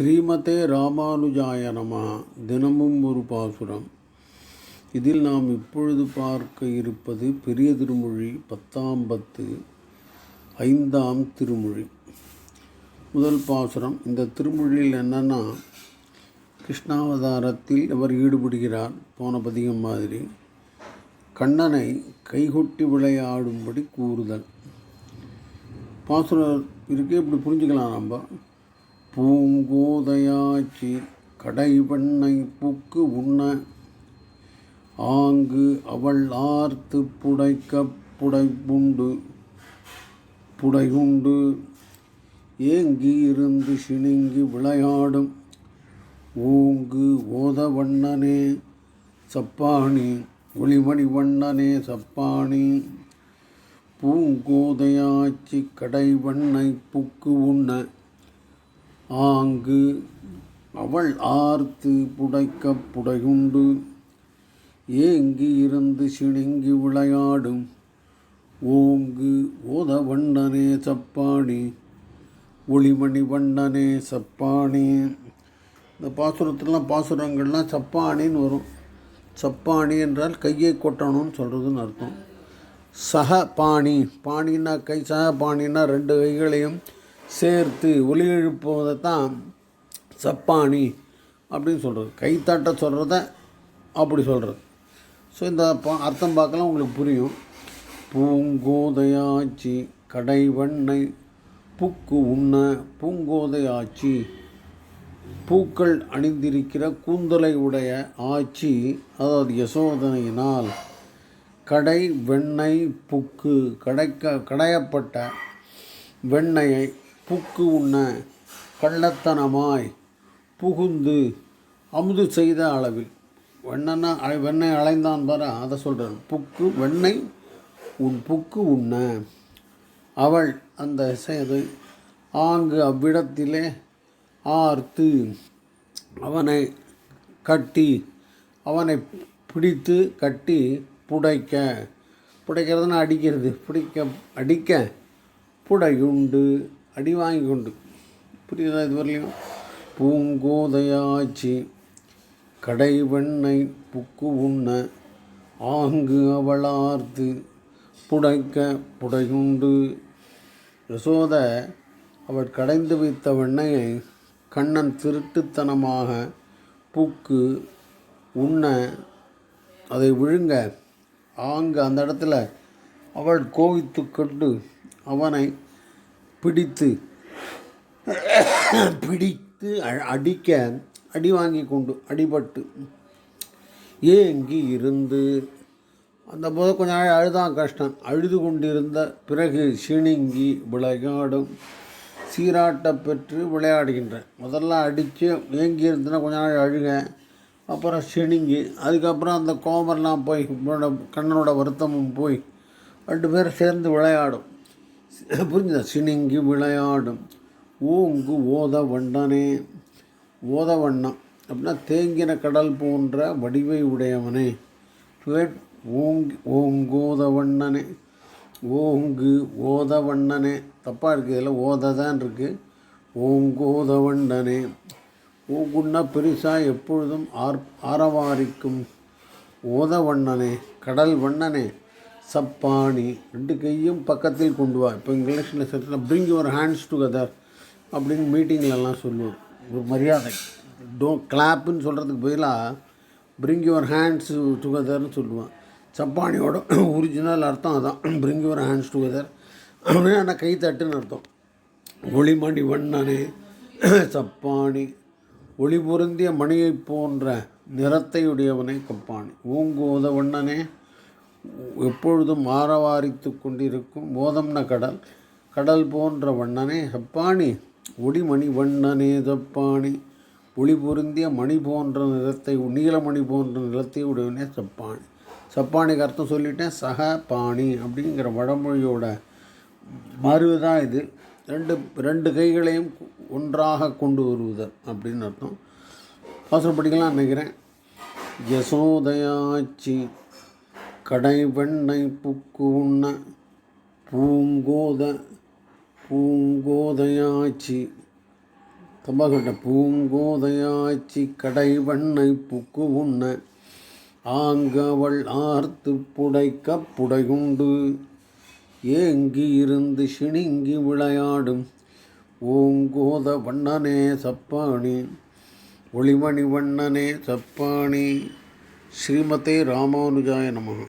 ஸ்ரீமதே ராமானுஜாய நம. தினமும் ஒரு பாசுரம். இதில் நாம் இப்பொழுது பார்க்க இருப்பது பெரிய திருமொழி பத்தாம் பத்து ஐந்தாம் திருமொழி. முதல் பாசுரம். இந்த திருமொழியில் என்னென்னா கிருஷ்ணாவதாரத்தில் அவர் ஈடுபடுகிறார் போன பதிகம் மாதிரி. கண்ணனை கைகொட்டி விளையாடும்படி கூறுதல். பாசுரம் இருக்கு இப்படி புரிஞ்சுக்கலாம் நம்ம. பூங்கோதையாச்சி கடைவண்ணை புக்கு உண்ண. ஆங்கு அவள் ஆர்த்து புடைக்க புடைப்புண்டு புடையுண்டு. ஏங்கியிருந்து சினிங்கி சிணுங்கி விளையாடும். ஓங்கு ஓதவண்ணனே சப்பாணி ஒளிமணி வண்ணனே சப்பாணி. பூங்கோதையாச்சி கடைவண்ணை புக்கு உண்ண. ஆங்கு அவள் ஆர்த்து புடைக்க புடையுண்டு. ஏங்கி இருந்து சிணுங்கி விளையாடும். ஓங்கு ஓத வண்ணனே சப்பாணி. ஒளிமணி வண்ணனே சப்பாணி. இந்த பாசுரத்துலாம் பாசுரங்கள்லாம் சப்பாணின்னு வரும். சப்பாணி என்றால் கையை கொட்டணும்னு சொல்கிறதுன்னு அர்த்தம். சக பாணி. பாணின்னா கை சக பாணின்னா ரெண்டு கைகளையும் சேர்த்து ஒலி எழுப்புவதை தான் சப்பாணி அப்படின்னு சொல்கிறது கைத்தாட்ட சொல்கிறத அப்படி சொல்கிறது ஸோ இந்த பா அர்த்தம் பார்க்கலாம் உங்களுக்கு புரியும். பூங்கோதையாச்சி கடைவண்ணை புக்கு உண்ண பூங்கோதையாச்சி பூக்கள் அணிந்திருக்கிற கூந்தலை உடைய ஆட்சி அதாவது யசோதனையினால் கடை வெண்ணெய் புக்கு கடைக்க கடையப்பட்ட வெண்ணெயை புக்கு உண்ண கள்ளத்தனமாய் புகுந்து அமுது செய்த அளவில். வெண்ணனா வெண்ணெய் அலைந்தான் பாரு அதை சொல்கிறார் புக்கு வெண்ணெய் உன் புக்கு உண்ண. அவள் அந்த செய்து ஆங்கு அவ்விடத்திலே ஆர்த்து அவனை கட்டி அவனை பிடித்து கட்டி புடைக்க. புடைக்கிறதுனா அடிக்கிறது. பிடிக்க அடிக்க புடையுண்டு. அடி வாங்கி கொண்டு. புரியுதா இது பூங்கோதையாச்சி கடை வெண்ணை புக்கு உண்ண ஆங்கு அவளார்த்து புடைக்க புடையுண்டு. யசோத அவள் கடைந்து வைத்த வெண்ணையை கண்ணன் திருட்டுத்தனமாக புக்கு உண்ண அதை விழுங்க. ஆங்கு அந்த இடத்துல அவள் கோவித்து கொண்டு அவனை பிடித்து பிடித்து அடிக்க அடி வாங்கி கொண்டு அடிபட்டு ஏங்கி இருந்து? அந்த போது கொஞ்சம் நாள் அழுதான் கஷ்டம். அழுது கொண்டிருந்த பிறகு சிணுங்கி விளையாடும் சீராட்ட பெற்று விளையாடுகின்றேன் முதல்ல அடித்து ஏங்கி இருந்துன்னா கொஞ்ச நாள் அழுக அப்புறம் சிணுங்கி அதுக்கப்புறம் அந்த கோமரெலாம் போய் கண்ணனோட வருத்தமும் போய் ரெண்டு பேரும் சேர்ந்து விளையாடும். புரிஞ்சுதா? சினிங்கி விளையாடும். ஓங்கு ஓத வண்டனே ஓத வண்ணம் அப்படின்னா தேங்கின கடல் போன்ற வடிவை உடையவனே. ஓங்கி ஓங்கோத வண்ணனே. ஓங்கு ஓத வண்ணனே. தப்பாக இருக்குது இதில் ஓத தான் இருக்குது ஓங்கோத வண்ணனே. ஓங்குன்னா பெருசாக எப்பொழுதும் ஆர் ஆரவாரிக்கும். ஓத வண்ணனே. கடல் வண்ணனே. சப்பாணி ரெண்டு கையும் பக்கத்தில் கொண்டு வா. இப்போ இங்கிலீஷில் சொல்லிட்டு பிரிங் யுவர் ஹேண்ட்ஸ் டுகெதர் அப்படின்னு மீட்டிங்லலாம் சொல்லுவோம். ஒரு மரியாதை. டோ கிளாப்புன்னு சொல்கிறதுக்கு பதிலாக பிரிங் யுவர் ஹேண்ட்ஸ் டுகெதர்னு சொல்லுவான். சப்பானியோட ஒரிஜினல் அர்த்தம் அதான். பிரிங் யுவர் ஹேண்ட்ஸ் டுகெதர் அப்படின்னா கை தட்டுன்னு அர்த்தம். ஒளிமணி வண்ணனே சப்பாணி ஒளி பொருந்திய மணியை போன்ற நிறத்தையுடையவனை கப்பாணி ஓங்கோத வண்ணனே எப்பொழுதும் ஆரவாரித்து கொண்டிருக்கும் மோதம்ன கடல் கடல் போன்ற வண்ணனே ஹப்பாணி ஒளிமணி வண்ணனே தப்பாணி ஒளி பொருந்திய மணி போன்ற நிறத்தை நீலமணி போன்ற நிலத்தை உடையவனே சப்பாணி சப்பானிக்கு அர்த்தம் சொல்லிட்டேன் சக பாணி அப்படிங்கிற வடமொழியோட மறு தான் இது. ரெண்டு ரெண்டு கைகளையும் ஒன்றாக கொண்டு வருவதல் அப்படின்னு அர்த்தம். பாசனப்படிக்கலாம் நினைக்கிறேன். யசோதயாச்சி கடை வெண்ணை புக்கு உண்ண பூங்கோத பூங்கோதையாச்சி. தம்பகட்ட பூங்கோதையாச்சி கடை வெண்ணை புக்கு உண்ண ஆங்கவள் ஆர்த்து புடைக்க புடைகுண்டு ஏங்கி இருந்து சிணுங்கி விளையாடும் ஓங்கோத வண்ணனே சப்பாணி ஒளிமணி வண்ணனே சப்பாணி. ஸ்ரீமதே ராமானுஜாய நமகா.